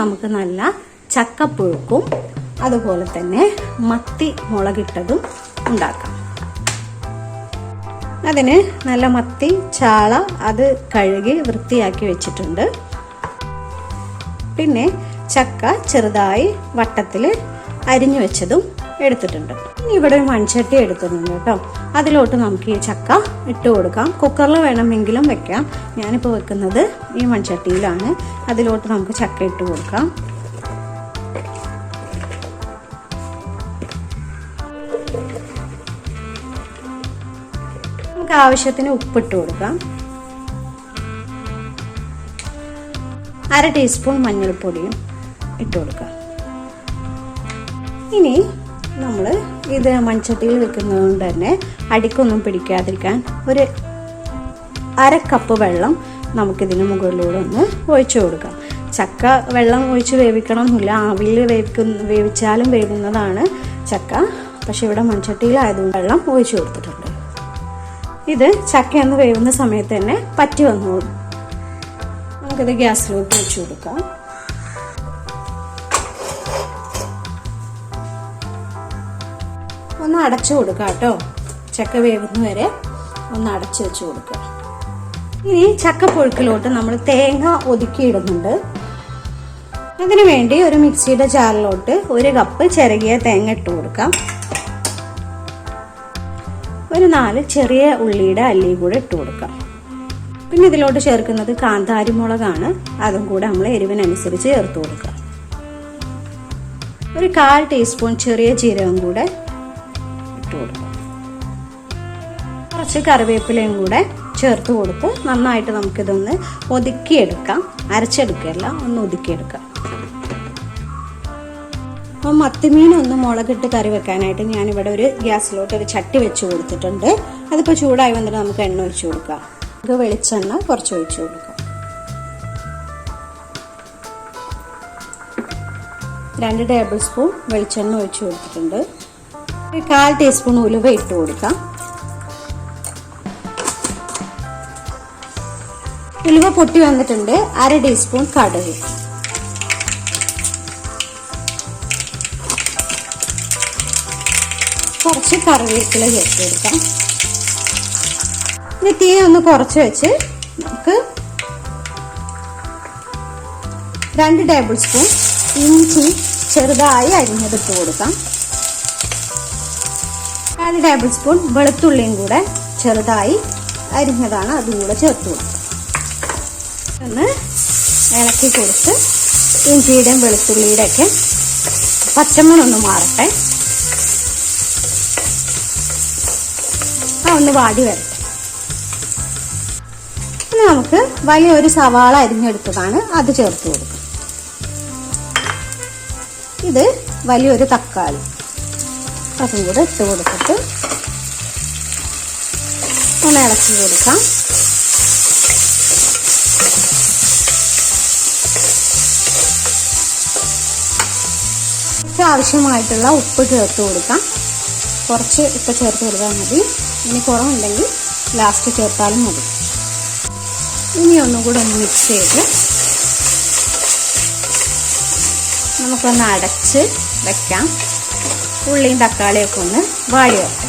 നമുക്ക് നല്ല ചക്കപ്പുഴുക്കും അതുപോലെ തന്നെ മത്തി മുളകിട്ടതും ഉണ്ടാക്കാം. അതിന് നല്ല മത്തി ചാള അത് കഴുകി വൃത്തിയാക്കി വെച്ചിട്ടുണ്ട്. പിന്നെ ചക്ക ചെറുതായി വട്ടത്തിൽ അരിഞ്ഞു വെച്ചതും എടുത്തിട്ടുണ്ട്. ഇനി ഇവിടെ ഒരു മൺചട്ടി എടുത്തിട്ടുണ്ട് കേട്ടോ. അതിലോട്ട് നമുക്ക് ഈ ചക്ക ഇട്ട് കൊടുക്കാം. കുക്കറിൽ വേണമെങ്കിലും വെക്കാം. ഞാനിപ്പോൾ വെക്കുന്നത് ഈ മൺചട്ടിയിലാണ്. അതിലോട്ട് നമുക്ക് ചക്ക ഇട്ട് കൊടുക്കാം. നമുക്ക് ആവശ്യത്തിന് ഉപ്പിട്ട് കൊടുക്കാം. അര ടീസ്പൂൺ മഞ്ഞൾപ്പൊടിയും ഇട്ട് കൊടുക്കാം. ഇനി നമ്മൾ ഇത് മൺചട്ടിയിൽ വെക്കുന്നത് കൊണ്ട് തന്നെ അടിക്കൊന്നും പിടിക്കാതിരിക്കാൻ ഒരു അര കപ്പ് വെള്ളം നമുക്കിതിന് മുകളിലൂടെ ഒന്ന് ഒഴിച്ചു കൊടുക്കാം. ചക്ക വെള്ളം ഒഴിച്ച് വേവിക്കണമെന്നില്ല. ആവിയിൽ വേവിക്കുന്ന വേവിച്ചാലും വേവുന്നതാണ് ചക്ക. പക്ഷെ ഇവിടെ മൺചട്ടിയിലായതുകൊണ്ട് വെള്ളം ഒഴിച്ചു കൊടുത്തിട്ടുണ്ട്. ഇത് ചക്ക എന്ന് വേവുന്ന സമയത്ത് തന്നെ പറ്റി വന്നോളും. നമുക്കിത് ഗ്യാസിലോട്ട് വെച്ച് കൊടുക്കാം. ഒന്ന് അടച്ചു കൊടുക്കുക കേട്ടോ. ചക്ക വേവുന്ന വരെ ഒന്ന് അടച്ചു വെച്ച് കൊടുക്കുക. ഇനി ചക്കപ്പുഴുക്കിലോട്ട് നമ്മൾ തേങ്ങ ഒതുക്കിയിടുന്നുണ്ട്. അതിനു വേണ്ടി ഒരു മിക്സിയുടെ ജാറിലോട്ട് ഒരു കപ്പ് ചെറിയ തേങ്ങ ഇട്ട് കൊടുക്കാം. ഒരു നാല് ചെറിയ ഉള്ളിയുടെ അല്ലിയും കൂടെ ഇട്ട് കൊടുക്കാം. പിന്നെ ഇതിലോട്ട് ചേർക്കുന്നത് കാന്താരി മുളകാണ്. അതും കൂടെ നമ്മൾ എരിവിനനുസരിച്ച് ചേർത്ത് കൊടുക്കാം. ഒരു കാൽ ടീസ്പൂൺ ചെറിയ ജീരകം കൂടെ ഇട്ട് കൊടുക്കുക കുറച്ച് കറിവേപ്പിലയും കൂടെ ചേർത്ത് കൊടുത്ത് നന്നായിട്ട് നമുക്കിതൊന്ന് ഒതുക്കിയെടുക്കാം. അരച്ചെടുക്കല്ല ഒന്ന് ഒതുക്കിയെടുക്കാം. അപ്പം മത്തിമീൻ ഒന്ന് മുളകിട്ട് കറി വെക്കാനായിട്ട് ഞാനിവിടെ ഒരു ഗ്യാസിലോട്ട് ഒരു ചട്ടി വെച്ച് കൊടുത്തിട്ടുണ്ട്. അതിപ്പോൾ ചൂടായി വന്നിട്ട് നമുക്ക് എണ്ണ ഒഴിച്ചു കൊടുക്കാം. നമുക്ക് വെളിച്ചെണ്ണ കുറച്ച് ഒഴിച്ചു കൊടുക്കാം. രണ്ട് ടേബിൾ സ്പൂൺ വെളിച്ചെണ്ണ ഒഴിച്ചു കൊടുത്തിട്ടുണ്ട്. ഒരു കാൽ ടീസ്പൂൺ ഉലുവ ഇട്ട് കൊടുക്കാം. ഉലുവ പൊട്ടി വന്നിട്ടുണ്ട്. അര ടീസ്പൂൺ കടുക്. കുറച്ച് കറിവേപ്പില ചേർത്ത് കൊടുക്കാം. ഇനി തീ ഒന്ന് കുറച്ച് വെച്ച് നമുക്ക് രണ്ട് ടേബിൾ സ്പൂൺ ഇഞ്ചി ചെറുതായി അരിഞ്ഞതിട്ട് കൊടുക്കാം. നാല് ടേബിൾ സ്പൂൺ വെളുത്തുള്ളിയും കൂടെ ചെറുതായി അരിഞ്ഞതാണ് അതും കൂടെ ചേർത്ത് കൊടുക്കുക. ഒന്ന് ഇളക്കി കൊടുത്ത് ഇഞ്ചിയുടെയും വെളുത്തുള്ളിയുടെ ഒക്കെ പച്ചമണൊന്ന് മാറട്ടെ. ആ ഒന്ന് വാടി വരട്ടെ. ഇനി നമുക്ക് വലിയൊരു സവാള അരിഞ്ഞെടുത്തതാണ് അത് ചേർത്ത് കൊടുക്കും ഇത് വലിയൊരു തക്കാളി. അതും കൂടെ ഇട്ട് കൊടുത്തിട്ട് ഒന്ന് ഇളക്കി കൊടുക്കാം. ആവശ്യമായിട്ടുള്ള ഉപ്പ് ചേർത്ത് കൊടുക്കാം. കുറച്ച് ഉപ്പ് ചേർത്ത് കൊടുത്താൽ മതി. ഇനി കുറവുണ്ടെങ്കിൽ ലാസ്റ്റ് ചേർത്താലും മതി. ഇനി ഒന്നും കൂടെ ഒന്ന് മിക്സ് ചെയ്ത് നമുക്കൊന്ന് അടച്ച് വെക്കാം. ഉള്ളിയും തക്കാളിയൊക്കെ ഒന്ന് വാടി വരട്ടെ.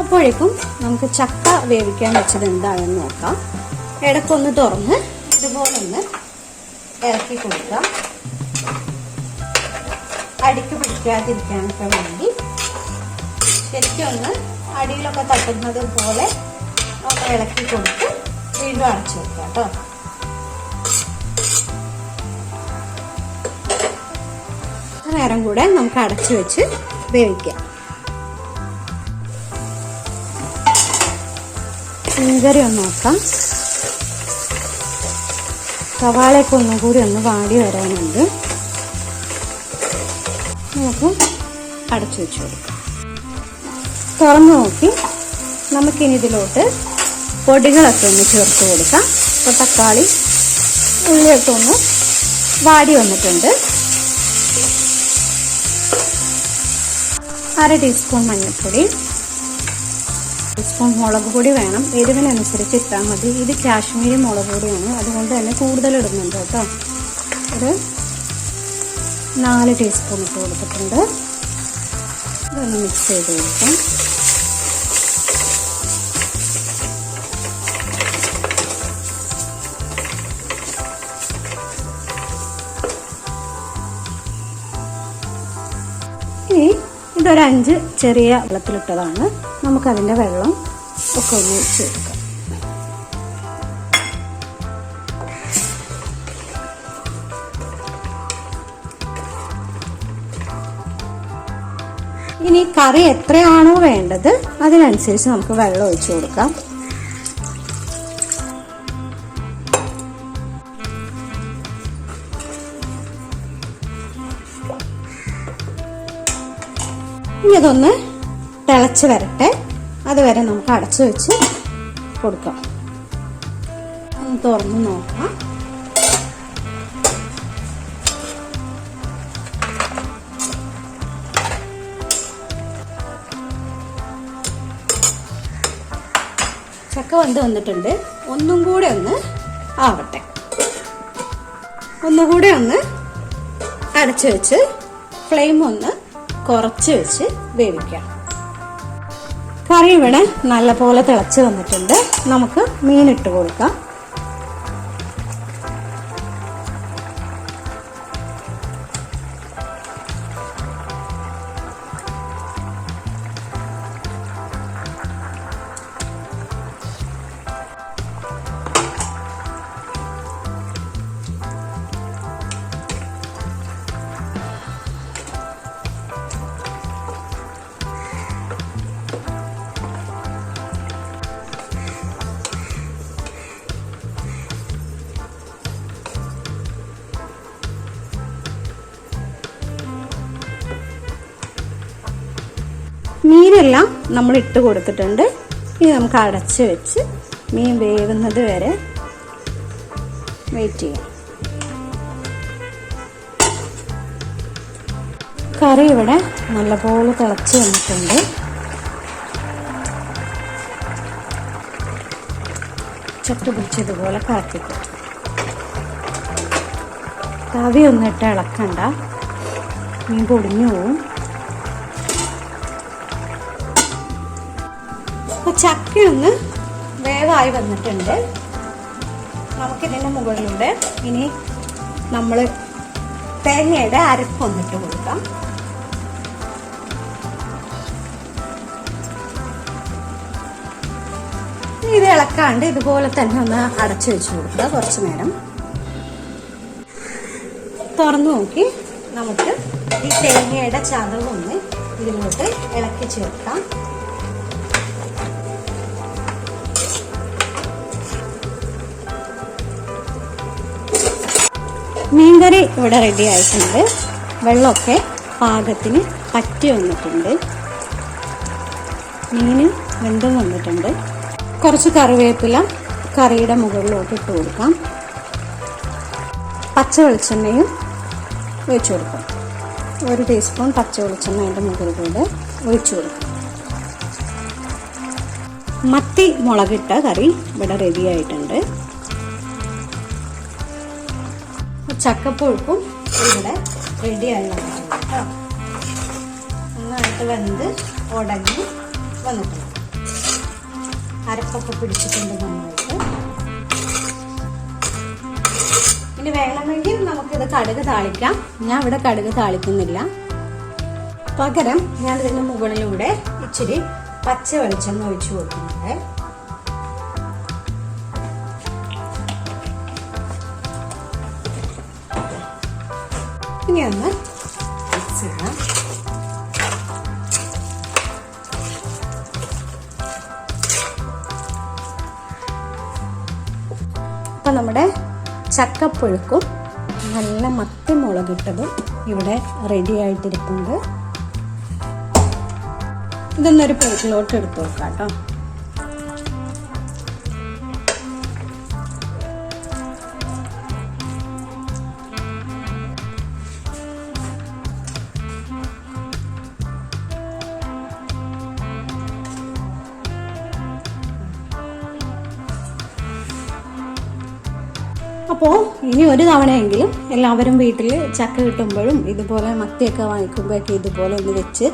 അപ്പോഴേക്കും നമുക്ക് ചക്ക വേവിക്കാൻ വെച്ചത് എന്താണെന്ന് നോക്കാം. ഇടക്കൊന്ന് തുറന്ന് ഇതുപോലെ ഒന്ന് ഇറക്കി കൊടുക്കാം. അടിക്ക് പിടിക്കാതിരിക്കാനൊക്കെ വേണ്ടി ശരിക്കും ഒന്ന് അടിയിലൊക്കെ തട്ടുന്നത് പോലെ ഒന്ന് ഇളക്കി കൊടുത്ത് വീണ്ടും അടച്ചു വെക്കാം കേട്ടോ. നേരം കൂടെ നമുക്ക് അടച്ചു വെച്ച് വേവിക്കാം. മീൻകറി ഒന്ന് നോക്കാം. സവാളയൊക്കെ ഒന്നും കൂടി ഒന്ന് വാടി വരാനുണ്ട്. നമുക്ക് അടച്ചു വെച്ച് കൊടുക്കാം. തുറന്നു നോക്കി. നമുക്കിനി ഇതിലോട്ട് പൊടികളൊക്കെ ഒന്ന് ചേർത്ത് കൊടുക്കാം. ഇപ്പോൾ തക്കാളി ഉള്ളിയൊക്കെ ഒന്ന് വാടി വന്നിട്ടുണ്ട്. അര ടീസ്പൂൺ മഞ്ഞൾപ്പൊടി ടീസ്പൂൺ മുളക് പൊടി വേണം. എരിവിനനുസരിച്ച് ഇട്ടാൽ മതി. ഇത് കാശ്മീരി മുളക് പൊടിയാണ്. അതുകൊണ്ട് തന്നെ കൂടുതൽ ഇടുന്നുണ്ട് കേട്ടോ. ഒരു നാല് ടീസ്പൂൺ ഇട്ട് കൊടുത്തിട്ടുണ്ട്. ഇതൊന്ന് മിക്സ് ചെയ്ത് കൊടുക്കാം. ഇതൊരു അഞ്ച് ചെറിയ വെള്ളത്തിലിട്ടതാണ്. നമുക്കതിന്റെ വെള്ളം ഒക്കെ ഒന്ന് ചേർക്കാം. ഇനി കറി എത്രയാണോ വേണ്ടത് അതിനനുസരിച്ച് നമുക്ക് വെള്ളം ഒഴിച്ചു കൊടുക്കാം. ഇനി അതൊന്ന് തിളച്ച് വരട്ടെ. അതുവരെ നമുക്ക് അടച്ചു വെച്ച് കൊടുക്കാം. ഒന്ന് തുറന്ന് നോക്കാം. ചക്ക വന്ന് വന്നിട്ടുണ്ട്. ഒന്നും കൂടെ ഒന്ന് ആവട്ടെ. ഒന്നുകൂടെ ഒന്ന് അടച്ചു വെച്ച് ഫ്ലെയിം ഒന്ന് കുറച്ച് വെച്ച് വേവിക്കാം കറി ഇവിടെ നല്ലപോലെ തിളച്ച് വന്നിട്ടുണ്ട്. നമുക്ക് മീനിട്ട് കൊടുക്കാം. മീനെല്ലാം നമ്മൾ ഇട്ട് കൊടുത്തിട്ടുണ്ട്. ഇനി നമുക്ക് അടച്ച് വെച്ച് മീൻ വേവുന്നത് വരെ വെയിറ്റ് ചെയ്യാം. കറി ഇവിടെ നല്ലപോലെ തിളച്ച് വന്നിട്ടുണ്ട്. ചട്ട് പിടിച്ചതുപോലെ കാത്തിക്കും തവി ഒന്നിട്ട് ഇളക്കണ്ട. മീൻ പൊടിഞ്ഞു പോവും. ചക്കയൊന്ന് വേവായി വന്നിട്ടുണ്ട്. നമുക്കിതിന്റെ മുകളിലൂടെ ഇനി നമ്മൾ തേങ്ങയുടെ അരപ്പ് ഒന്നിട്ട് കൊടുക്കാം. ഇത് ഇളക്കാണ്ട് ഇതുപോലെ തന്നെ ഒന്ന് അടച്ചു വെച്ച് കൊടുക്കുക കുറച്ച് നേരം. തുറന്നു നോക്കി നമുക്ക് ഈ തേങ്ങയുടെ ചതവൊന്ന് ഇതിലോട്ട് ഇളക്കി ചേർക്കാം. മീൻകറി ഇവിടെ റെഡി ആയിട്ടുണ്ട്. വെള്ളമൊക്കെ പാകത്തിന് പറ്റി വന്നിട്ടുണ്ട്. മീൻ വെന്തും വന്നിട്ടുണ്ട്. കുറച്ച് കറിവേപ്പില കറിയുടെ മുകളിലോട്ട് ഇട്ട് കൊടുക്കാം. പച്ച വെളിച്ചെണ്ണയും ഒഴിച്ചു കൊടുക്കാം. ഒരു ടീസ്പൂൺ പച്ച വെളിച്ചെണ്ണ അതിന്റെ മുകളിലൂടെ ഒഴിച്ചു കൊടുക്കാം. മത്തി മുളകിട്ട കറി ഇവിടെ റെഡി ആയിട്ടുണ്ട്. ചക്കപ്പുഴുക്കും ഇവിടെ റെഡിയായി വന്നിട്ടുണ്ട് കേട്ടോ നന്നായിട്ട് വെന്ത് ഉടഞ്ഞ് വന്നിട്ടുണ്ട്. അരപ്പൊക്കെ പിടിച്ചിട്ടുണ്ട് നന്നായിട്ട്. ഇനി വേണമെങ്കിൽ നമുക്കിത് കടുക് താളിക്കാം. ഞാൻ ഇവിടെ കടുക് താളിക്കുന്നില്ല. പകരം ഞാൻ ഇതിന് മുകളിലൂടെ ഇച്ചിരി പച്ച വെളിച്ചെണ്ണ ഒഴിച്ചു കൊടുക്കുന്നുണ്ട്. ഇനി ഒന്ന് അപ്പം നമ്മുടെ ചക്കപ്പുഴുക്കും നല്ല മത്തി മുളകിട്ടതും ഇവിടെ റെഡി ആയിട്ടിരിപ്പുണ്ട്. ഇതൊന്നൊരു പ്ലേറ്റിലോട്ട് എടുത്ത് വെക്കാം കേട്ടോ അപ്പോൾ ഇനി ഒരു തവണയെങ്കിലും എല്ലാവരും വീട്ടിൽ ചക്ക കിട്ടുമ്പോഴും ഇതുപോലെ മത്തിയൊക്കെ വാങ്ങിക്കുമ്പോഴൊക്കെ ഇതുപോലെ ഒന്ന് വെച്ച്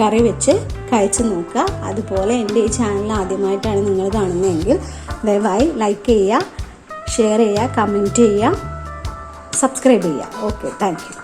കറി വെച്ച് കഴിച്ച് നോക്കുക. അതുപോലെ എന്റെ ഈ ചാനൽ ആദ്യമായിട്ടാണ് നിങ്ങൾ കാണുന്നതെങ്കിൽ ദയവായി ലൈക്ക് ചെയ്യുക ഷെയർ ചെയ്യുക കമന്റ് ചെയ്യുക സബ്സ്ക്രൈബ് ചെയ്യുക. Okay thank